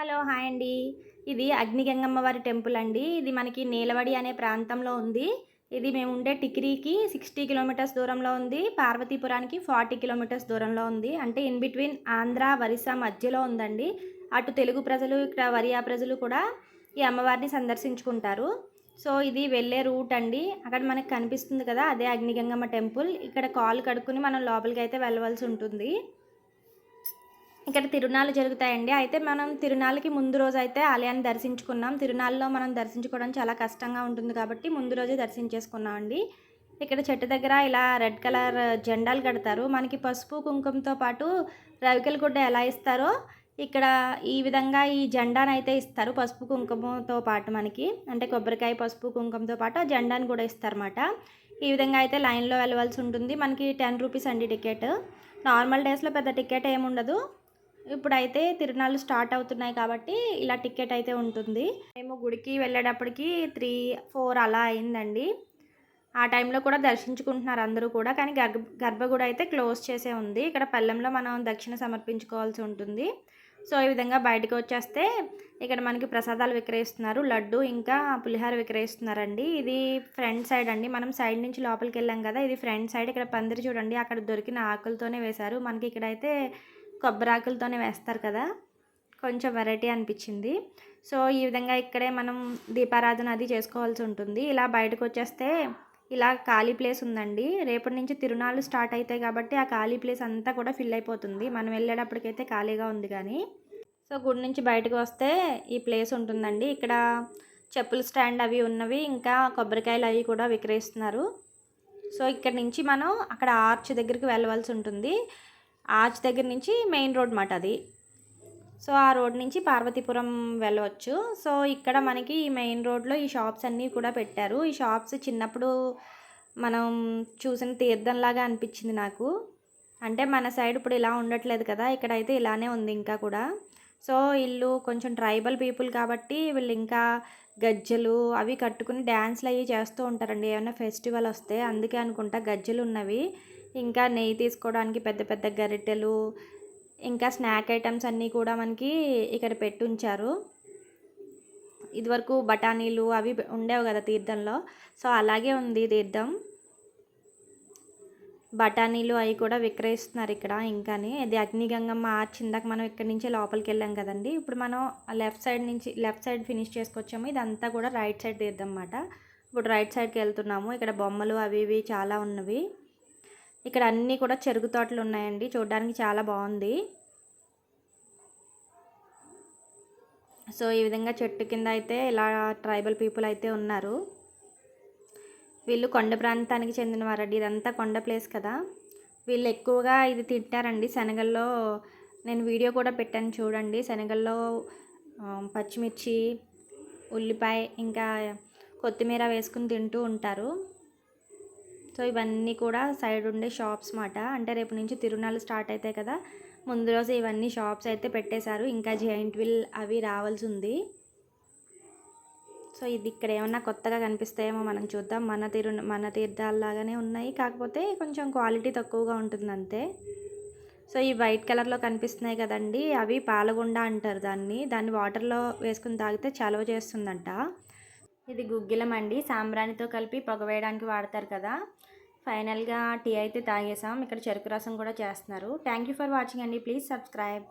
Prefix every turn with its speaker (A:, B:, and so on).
A: Hello hi అండి. ఇది అగ్నిగంగమ్మ వారి టెంపుల్ అండి. ఇది మనకి నీలవడి అనే ప్రాంతంలో ఉంది. ఇది మేము ఉండే టిక్రీకి సిక్స్టీ కిలోమీటర్స్ దూరంలో ఉంది. పార్వతీపురానికి ఫార్టీ కిలోమీటర్స్ దూరంలో ఉంది. అంటే ఇన్ బిట్వీన్ ఆంధ్ర ఒరిస్సా మధ్యలో ఉందండి. అటు తెలుగు ప్రజలు ఇక్కడ వరియా ప్రజలు కూడా ఈ అమ్మవారిని సందర్శించుకుంటారు. సో ఇది వెళ్ళే రూట్ అండి. అక్కడ మనకి కనిపిస్తుంది కదా అదే అగ్నిగంగమ్మ టెంపుల్. ఇక్కడ కాలు కడుక్కుని మనం లోపలికి అయితే వెళ్ళవలసి ఉంటుంది. ఇక్కడ తిరునాళ్ళు జరుగుతాయండి. అయితే మనం తిరునాళ్ళకి ముందు రోజు అయితే ఆలయాన్ని దర్శించుకున్నాం. తిరునాళ్ళలో మనం దర్శించుకోవడం చాలా కష్టంగా ఉంటుంది కాబట్టి ముందు రోజే దర్శించేసుకున్నాం అండి ఇక్కడ చెట్టు దగ్గర ఇలా రెడ్ కలర్ జెండాలు కడతారు. మనకి పసుపు కుంకుమతో పాటు రవికల గుడ్డ ఎలా ఇస్తారో ఇక్కడ ఈ విధంగా ఈ జెండాను అయితే ఇస్తారు. పసుపు కుంకుమతో పాటు మనకి. అంటే కొబ్బరికాయ పసుపు కుంకుమతో పాటు ఆ జెండాను కూడా ఇస్తారన్నమాట. ఈ విధంగా అయితే లైన్లో వెళ్ళవలసి ఉంటుంది. మనకి టెన్ రూపీస్ అండి టికెట్. నార్మల్ డేస్లో పెద్ద టికెట్ ఏముండదు. ఇప్పుడైతే తిరునాళ్ళు స్టార్ట్ అవుతున్నాయి కాబట్టి ఇలా టికెట్ అయితే ఉంటుంది. మేము గుడికి వెళ్ళేటప్పటికి త్రీ ఫోర్ అలా అయిందండి. ఆ టైంలో కూడా దర్శించుకుంటున్నారు అందరూ కూడా కానీ గర్భ గర్భగుడి అయితే క్లోజ్ చేసే ఉంది. ఇక్కడ పల్లెంలో మనం దక్షిణ సమర్పించుకోవాల్సి ఉంటుంది. సో ఈ విధంగా బయటకు వచ్చేస్తే ఇక్కడ మనకి ప్రసాదాలు విక్రయిస్తున్నారు. లడ్డు ఇంకా పులిహార విక్రయిస్తున్నారండి. ఇది ఫ్రంట్ సైడ్ అండి. మనం సైడ్ నుంచి లోపలికి వెళ్ళాం కదా ఇది ఫ్రంట్ సైడ్. ఇక్కడ పందిరి చూడండి అక్కడ దొరికిన ఆకులతోనే వేశారు. మనకి ఇక్కడైతే కొబ్బరాకులతోనే వేస్తారు కదా? కొంచెం వెరైటీ అనిపించింది. సో ఈ విధంగా ఇక్కడే మనం దీపారాధన అది చేసుకోవాల్సి ఉంటుంది. ఇలా బయటకు వచ్చేస్తే ఇలా ఖాళీ ప్లేస్ ఉందండి. రేపటి నుంచి తిరునాళ్ళు స్టార్ట్ అవుతాయి కాబట్టి ఆ ఖాళీ ప్లేస్ అంతా కూడా ఫిల్ అయిపోతుంది. మనం వెళ్ళేటప్పటికైతే ఖాళీగా ఉంది కానీ. సో గుడి నుంచి బయటకు వస్తే ఈ ప్లేస్ ఉంటుందండి. ఇక్కడ చెప్పుల స్టాండ్ అవి ఉన్నవి ఇంకా కొబ్బరికాయలు అవి కూడా విక్రయిస్తున్నారు. సో ఇక్కడ నుంచి మనం అక్కడ ఆర్చ్ దగ్గరికి వెళ్ళవలసి ఉంటుంది. ఆర్చ్ దగ్గర నుంచి మెయిన్ రోడ్ మాట అది. సో ఆ రోడ్ నుంచి పార్వతీపురం వెళ్ళవచ్చు సో ఇక్కడ మనకి ఈ మెయిన్ రోడ్లో ఈ షాప్స్ అన్నీ కూడా పెట్టారు. ఈ షాప్స్ చిన్నప్పుడు మనం చూసిన తీర్థంలాగా అనిపించింది నాకు. అంటే మన సైడ్ ఇప్పుడు ఇలా ఉండట్లేదు కదా ఇక్కడైతే ఇలానే ఉంది ఇంకా కూడా. సో వీళ్ళు కొంచెం ట్రైబల్ పీపుల్ కాబట్టి వీళ్ళు ఇంకా గజ్జలు అవి కట్టుకుని డ్యాన్స్లు అవి చేస్తూ ఉంటారండి. ఏమైనా ఫెస్టివల్ వస్తే అందుకే అనుకుంటా గజ్జలు ఉన్నవి. ఇంకా నెయ్యి తీసుకోవడానికి పెద్ద పెద్ద గరిటెలు ఇంకా స్నాక్ ఐటమ్స్ అన్నీ కూడా మనకి ఇక్కడ పెట్టి ఉంచారు. ఇదివరకు బఠానీలు అవి ఉండేవి కదా తీర్థంలో. సో అలాగే ఉంది తీర్థం. బఠానీలు అవి కూడా విక్రయిస్తున్నారు ఇక్కడ. ఇంకానే ఇది అగ్నిగంగమ్మ ఆర్చ్ ఇందాక మనం ఇక్కడి నుంచి లోపలికి వెళ్ళాం కదండి. ఇప్పుడు మనం లెఫ్ట్ సైడ్ నుంచి లెఫ్ట్ సైడ్ ఫినిష్ చేసుకొచ్చాము. ఇదంతా కూడా రైట్ సైడ్ తీద్దామన్నమాట ఇప్పుడు రైట్ సైడ్కి వెళ్తున్నాము. ఇక్కడ బొమ్మలు అవి ఇవి చాలా ఉన్నవి. ఇక్కడ అన్నీ కూడా చెరుకు తోటలు ఉన్నాయండి. చూడడానికి చాలా బాగుంది. సో ఈ విధంగా చెట్టు కింద అయితే ఇలా ట్రైబల్ పీపుల్ అయితే ఉన్నారు. వీళ్ళు కొండ ప్రాంతానికి చెందిన వారండి ఇదంతా కొండ ప్లేస్ కదా. వీళ్ళు ఎక్కువగా ఇది తింటారండి. శనగల్లో నేను వీడియో కూడా పెట్టాను చూడండి. శనగల్లో పచ్చిమిర్చి ఉల్లిపాయ ఇంకా కొత్తిమీర వేసుకుని తింటూ ఉంటారు. సో ఇవన్నీ కూడా సైడ్ ఉండే షాప్స్ మాట. అంటే రేపు నుంచి తిరునాళ్ళు స్టార్ట్ అవుతాయి కదా. ముందు రోజు ఇవన్నీ షాప్స్ అయితే పెట్టేశారు. ఇంకా జైంట్ విల్ అవి రావాల్సి ఉంది. సో ఇది ఇక్కడ ఏమన్నా కొత్తగా కనిపిస్తాయేమో మనం చూద్దాం. మన తీరు మన తీర్థాల్లాగానే ఉన్నాయి. కాకపోతే కొంచెం క్వాలిటీ తక్కువగా ఉంటుంది అంతే సో ఈ వైట్ కలర్లో కనిపిస్తున్నాయి కదండి. అవి పాలగుండ అంటారు దాన్ని. దాన్ని వాటర్లో వేసుకుని తాగితే చలవ చేస్తుందంట. ఇది గుగ్గిలం అండి. సాంబ్రాణితో కలిపి పొగ వేయడానికి వాడతారు కదా. ఫైనల్గా టీ అయితే తాగేసాం. ఇక్కడ చెరుకు రసం కూడా చేస్తున్నారు. థ్యాంక్ యూ ఫర్ వాచింగ్ అండి. Please subscribe.